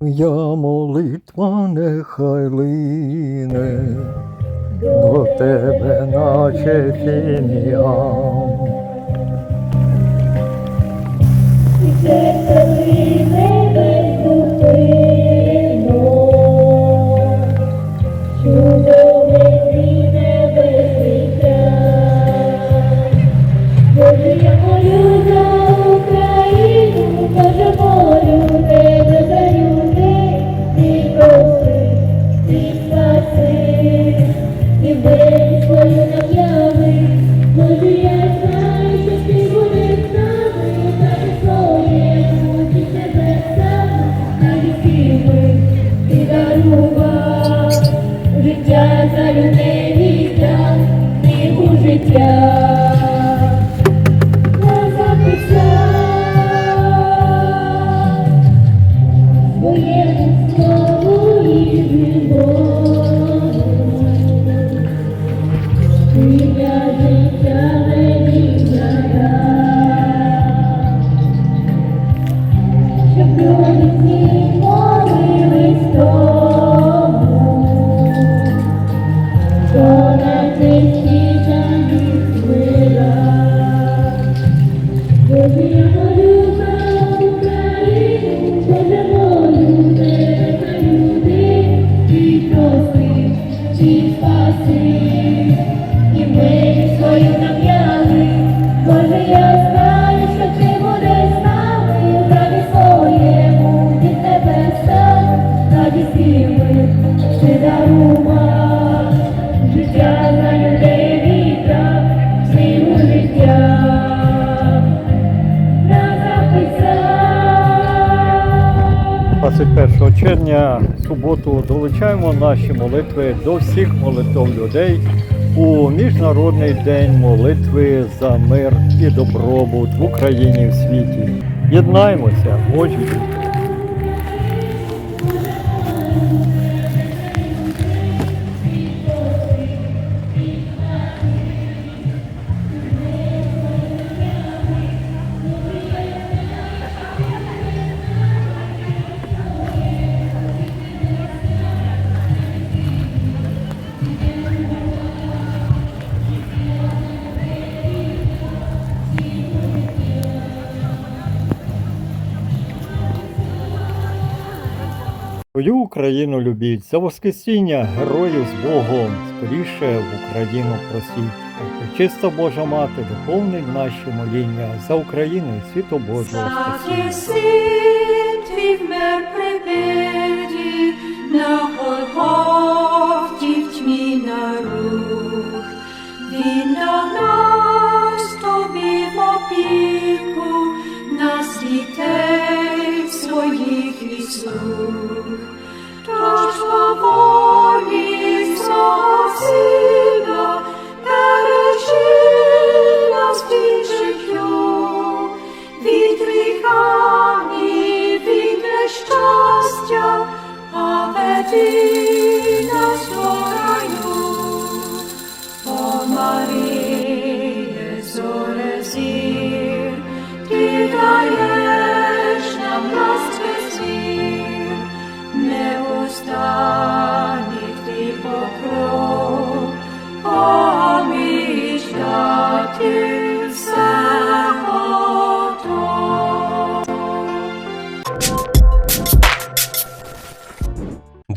Я молитва нехай лине до тебе, наче фіміам. 21 червня, суботу, долучаємо наші молитви до всіх молитов людей у Міжнародний день молитви за мир і добробут в Україні і в світі. Єднаймося, очі. Свою Україну любіть, за воскресіння героїв з Богом, скоріше в Україну просіть. Чиста Божа Мати, доповнить наші моління за Україну і світу Божого спасіння. You.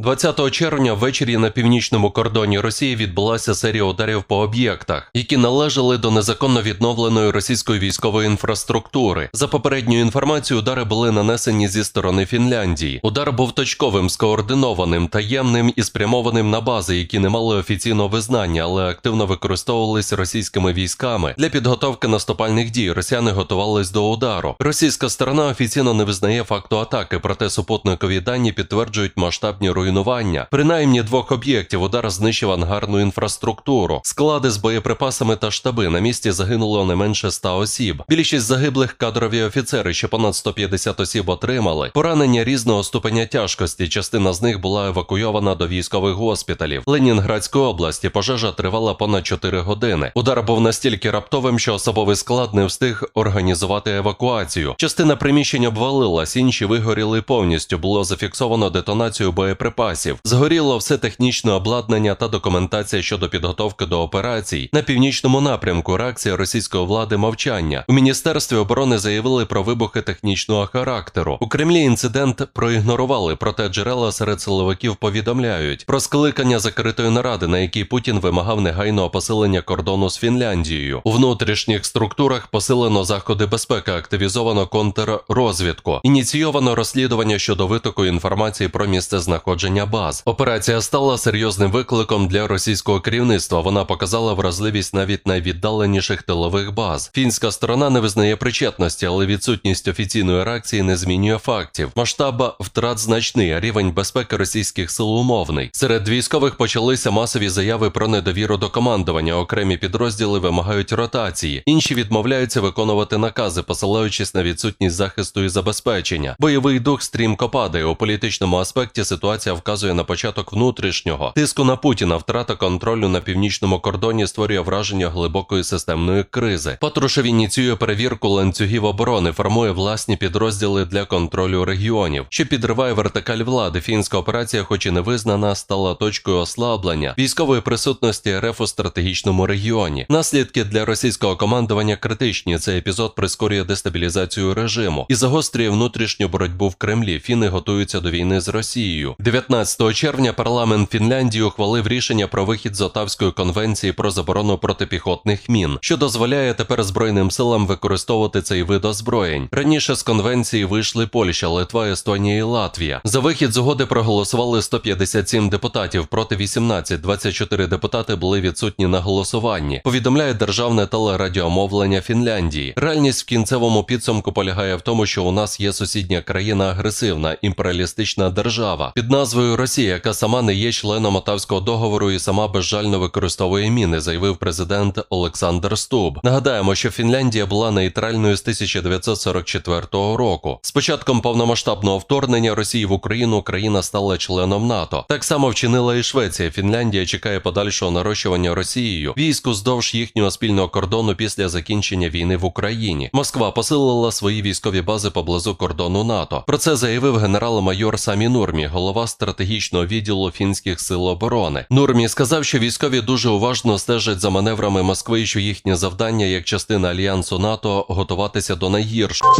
20 червня ввечері на північному кордоні Росії відбулася серія ударів по об'єктах, які належали до незаконно відновленої російської військової інфраструктури. За попередньою інформацією, удари були нанесені зі сторони Фінляндії. Удар був точковим, скоординованим, таємним і спрямованим на бази, які не мали офіційного визнання, але активно використовувались російськими військами для підготовки наступальних дій. Росіяни готувались до удару. Російська сторона офіційно не визнає факту атаки, проте супутникові дані підтверджують масштабні руйнування руйнування. Принаймні двох об'єктів удар знищив ангарну інфраструктуру, склади з боєприпасами та штаби. На місці загинуло не менше 100 осіб. Більшість загиблих кадрові офіцери, ще понад 150 осіб отримали. Поранення різного ступеня тяжкості. Частина з них була евакуйована до військових госпіталів. Ленінградської області пожежа тривала понад 4 години. Удар був настільки раптовим, що особовий склад не встиг організувати евакуацію. Частина приміщень обвалилась, інші вигоріли повністю. Було зафіксовано детонацію боєприпасів. Згоріло все технічне обладнання та документація щодо підготовки до операцій. На північному напрямку реакція російської влади мовчання. У міністерстві оборони заявили про вибухи технічного характеру. У Кремлі інцидент проігнорували, проте джерела серед силовиків повідомляють про скликання закритої наради, на якій Путін вимагав негайного посилення кордону з Фінляндією. У внутрішніх структурах посилено заходи безпеки, активізовано контррозвідку, ініційовано розслідування щодо витоку інформації про місце знаходження баз. Операція стала серйозним викликом для російського керівництва. Вона показала вразливість навіть найвіддаленіших тилових баз. Фінська сторона не визнає причетності, але відсутність офіційної реакції не змінює фактів. Масштаб втрат значний, а рівень безпеки російських сил умовний. Серед військових почалися масові заяви про недовіру до командування. Окремі підрозділи вимагають ротації, інші відмовляються виконувати накази, посилаючись на відсутність захисту і забезпечення. Бойовий дух стрімко падає. У політичному аспекті ситуація вказує на початок внутрішнього тиску на Путіна. Втрата контролю на північному кордоні створює враження глибокої системної кризи. Патрушев ініціює перевірку ланцюгів оборони, формує власні підрозділи для контролю регіонів, що підриває вертикаль влади. Фінська операція, хоч і не визнана, стала точкою ослаблення військової присутності РФ у стратегічному регіоні. Наслідки для російського командування критичні. Цей епізод прискорює дестабілізацію режиму і загострює внутрішню боротьбу в Кремлі. Фіни готуються до війни з Росією. 19 червня парламент Фінляндії ухвалив рішення про вихід з Отавської конвенції про заборону протипіхотних мін, що дозволяє тепер збройним силам використовувати цей вид озброєнь. Раніше з конвенції вийшли Польща, Литва, Естонія і Латвія. За вихід з угоди проголосували 157 депутатів проти 18. 24 депутати були відсутні на голосуванні. Повідомляє державне телерадіомовлення Фінляндії. Реальність в кінцевому підсумку полягає в тому, що у нас є сусідня країна агресивна імперіалістична держава під назвою Росія, яка сама не є членом Отавського договору і сама безжально використовує міни, заявив президент Олександр Стуб. Нагадаємо, що Фінляндія була нейтральною з 1944 року. З початком повномасштабного вторгнення Росії в Україну країна стала членом НАТО. Так само вчинила і Швеція. Фінляндія чекає подальшого нарощування Росією війську здовж їхнього спільного кордону після закінчення війни в Україні. Москва посилила свої військові бази поблизу кордону НАТО. Про це заявив генерал-майор Самі Нурмі, голова стратегічного відділу фінських сил оборони. Нурмі сказав, що військові дуже уважно стежать за маневрами Москви, і що їхнє завдання як частина альянсу НАТО готуватися до найгіршого.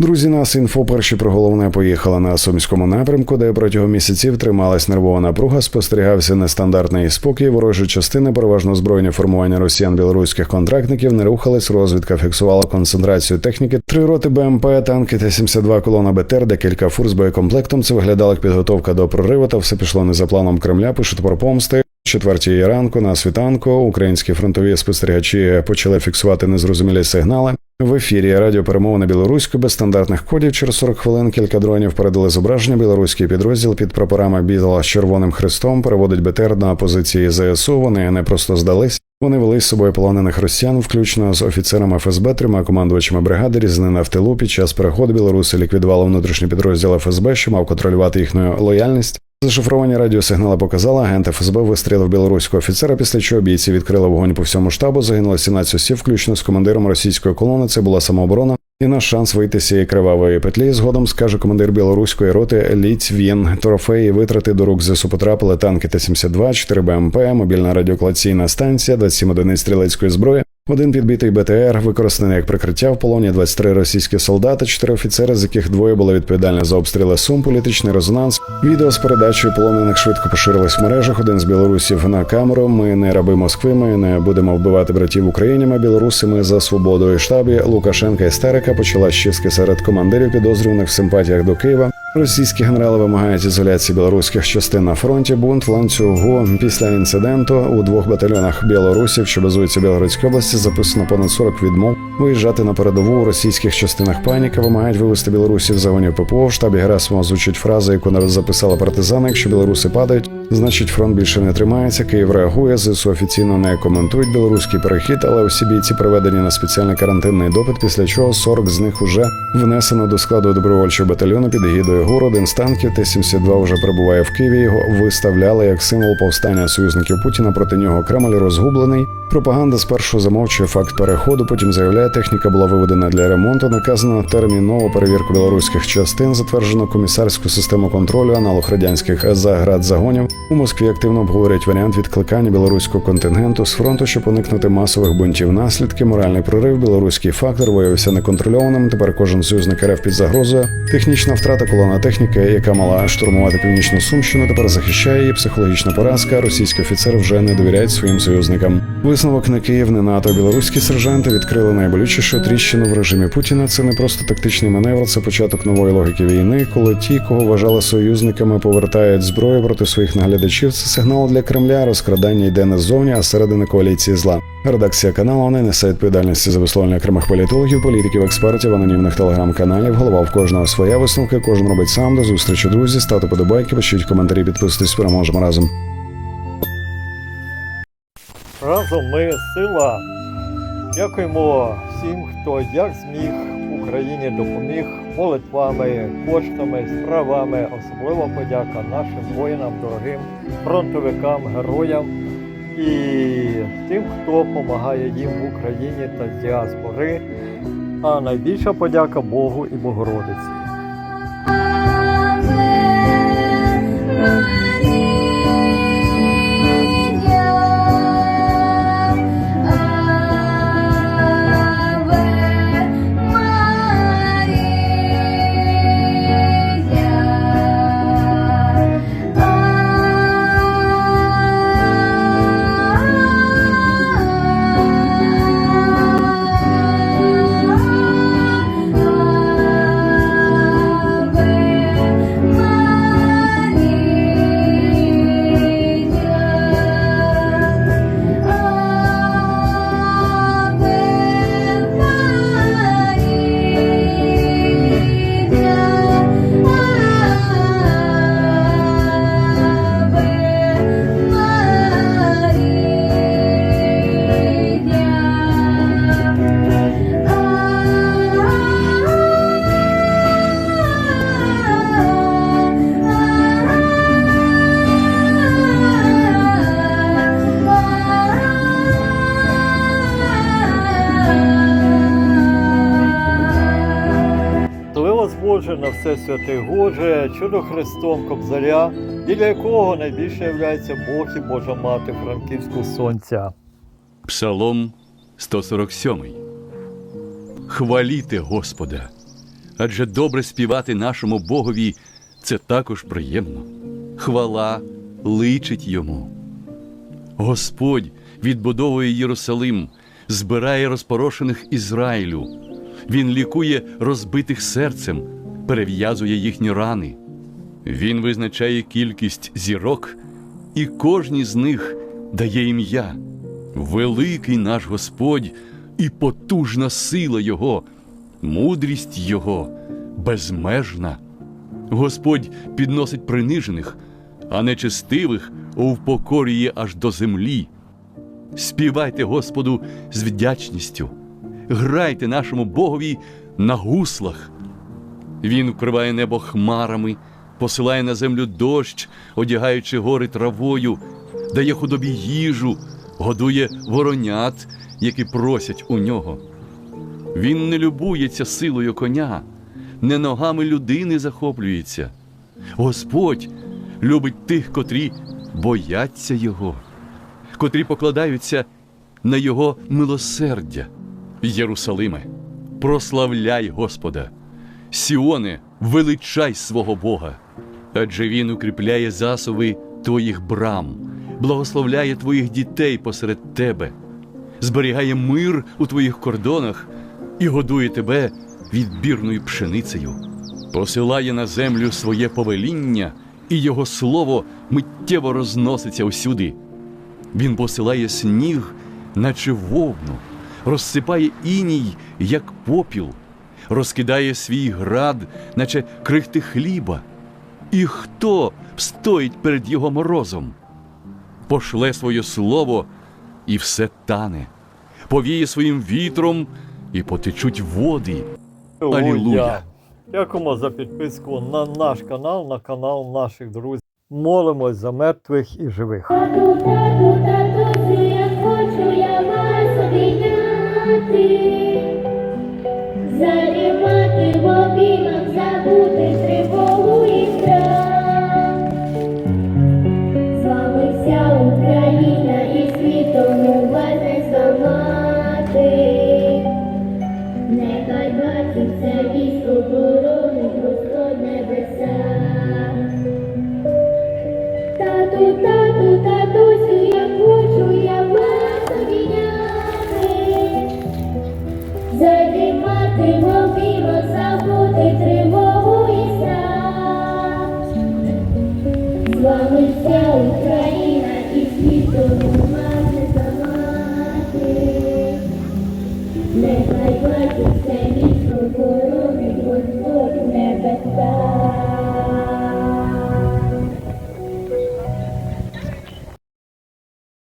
Друзі, нас інфо перші про головне поїхала на сумському напрямку, де протягом місяців трималась нервова напруга, спостерігався нестандартний спокій. Ворожі частини, переважно збройні формування росіян білоруських контрактників, не рухались. Розвідка фіксувала концентрацію техніки. Три роти БМП, танки Т-72 колона БТР, декілька фур з боєкомплектом. Це виглядало як підготовка до прориву, та все пішло не за планом Кремля. Пишуть про помсти. Четвертій ранку на світанку українські фронтові спостерігачі почали фіксувати незрозумілі сигнали. В ефірі радіо радіоперемовини білоруською без стандартних кодів через 40 хвилин кілька дронів передали зображення. Білоруський підрозділ під прапорами Бізла з червоним хрестом переводить БТР на позиції ЗСУ. Вони не просто здались. Вони вели з собою полонених росіян, включно з офіцерами ФСБ, трьома командувачами бригади, різнина в тилу. Під час переходу білоруси ліквідували внутрішній підрозділ ФСБ, що мав контролювати їхню лояльність. Зашифровані радіосигнали показали, агент ФСБ вистрілив білоруського офіцера, після чого бійці відкрили вогонь по всьому штабу. Загинуло 17 осіб, включно з командиром російської колони. Це була самооборона. І наш шанс вийти з цієї кривавої петлі згодом скаже командир білоруської роти Ліць Він. Трофеї витрати до рук ЗСУ потрапили танки Т-72, 4 БМП, мобільна радіоклаційна станція, 27 одиниць стрілецької зброї. Один підбитий БТР, використаний як прикриття в полоні 23 російські солдати, 4 офіцери, з яких двоє були відповідальні за обстріли Сум, політичний резонанс. Відео з передачею полонених швидко поширилось в мережах. Один з білорусів на камеру. Ми не раби Москви. Ми не будемо вбивати братів Україні. Ми білоруси. За свободу і штабі Лукашенка істерика почала чистки серед командирів підозрюваних в симпатіях до Києва. Російські генерали вимагають ізоляції білоруських частин на фронті. Бунт в ланцюгу після інциденту у двох батальйонах білорусів, що базуються в Білоруській області, записано понад 40 відмов виїжджати на передову у російських частинах. Паніка вимагають вивести білорусів з загонів ППО. В штабі Герасимова звучить фраза, яку записала партизани. Якщо білоруси падають, значить фронт більше не тримається. Київ реагує. ЗСУ офіційно не коментують білоруський перехід, але усі бійці приведені на спеціальний карантинний допит. Після чого 40 з них уже внесено до складу добровольчого батальйону під егідою ГУР. Один з танків Т-72 вже перебуває в Києві. Його виставляли як символ повстання союзників Путіна. Проти нього Кремль розгублений. Пропаганда спершу замовчує факт переходу, потім заявляє, техніка була виведена для ремонту. Наказано термінову перевірку білоруських частин, затверджено комісарську систему контролю, аналог радянських заградзагонів. У Москві активно обговорюють варіант відкликання білоруського контингенту з фронту, щоб уникнути масових бунтів. Наслідки моральний прорив. Білоруський фактор виявився неконтрольованим. Тепер кожен союзник РФ під загрозою. Технічна втрата колона техніки, яка мала штурмувати північну сумщину, тепер захищає її. Психологічна поразка. Російські офіцери вже не довіряють своїм союзникам. Висновок не Київ, не НАТО. Білоруські сержанти відкрили найболючішу тріщину в режимі Путіна. Це не просто тактичний маневр, це початок нової логіки війни, коли ті, кого вважали союзниками, повертають зброю проти своїх наглядачів. Це сигнал для Кремля. Розкрадання йде не ззовні, а середини коаліції зла. Редакція каналу не несе відповідальності за висловлення окремих політологів, політиків, експертів, анонімних телеграм-каналів. Голова в кожного своя висновка. Кожен робить сам. До зустрічі, друзі. Ставте подобайки, пишіть коментарі, підписуйтесь. Переможемо разом. Разом ми сила. Дякуємо всім, хто як зміг Україні допоміг молитвами, коштами, справами. Особлива подяка нашим воїнам, дорогим фронтовикам, героям і тим, хто допомагає їм в Україні та з діаспори. А найбільша подяка Богу і Богородиці. Боже на все святе Боже, чудо Христом Кобзаря, біля якого найбільше являється Бог і Божа Мати Франківського Сонця. Псалом 147. Хваліте Господа, адже добре співати нашому Богові це також приємно. Хвала личить йому. Господь відбудовує Єрусалим, збирає розпорошених Ізраїлю. Він лікує розбитих серцем, перев'язує їхні рани. Він визначає кількість зірок, і кожній з них дає ім'я. Великий наш Господь і потужна сила Його, мудрість Його безмежна. Господь підносить принижених, а нечестивих впокорює аж до землі. Співайте Господу з вдячністю, грайте нашому Богові на гуслах. Він вкриває небо хмарами, посилає на землю дощ, одягаючи гори травою, дає худобі їжу, годує воронят, які просять у нього. Він не любується силою коня, не ногами людини захоплюється. Господь любить тих, котрі бояться Його, котрі покладаються на Його милосердя. Єрусалиме, прославляй Господа, Сіоне, величай свого Бога, адже Він укріпляє засови твоїх брам, благословляє твоїх дітей посеред тебе, зберігає мир у твоїх кордонах і годує тебе відбірною пшеницею. посилає на землю своє повеління, і його слово миттєво розноситься усюди. Він посилає сніг, наче вовну, розсипає іній, як попіл, розкидає свій град, наче крихти хліба. І хто встоїть перед його морозом? Пошле своє слово, і все тане, повіє своїм вітром, і потечуть води. Алілуя! Дякуємо за підписку на наш канал, на канал наших друзів. Молимось за мертвих і живих.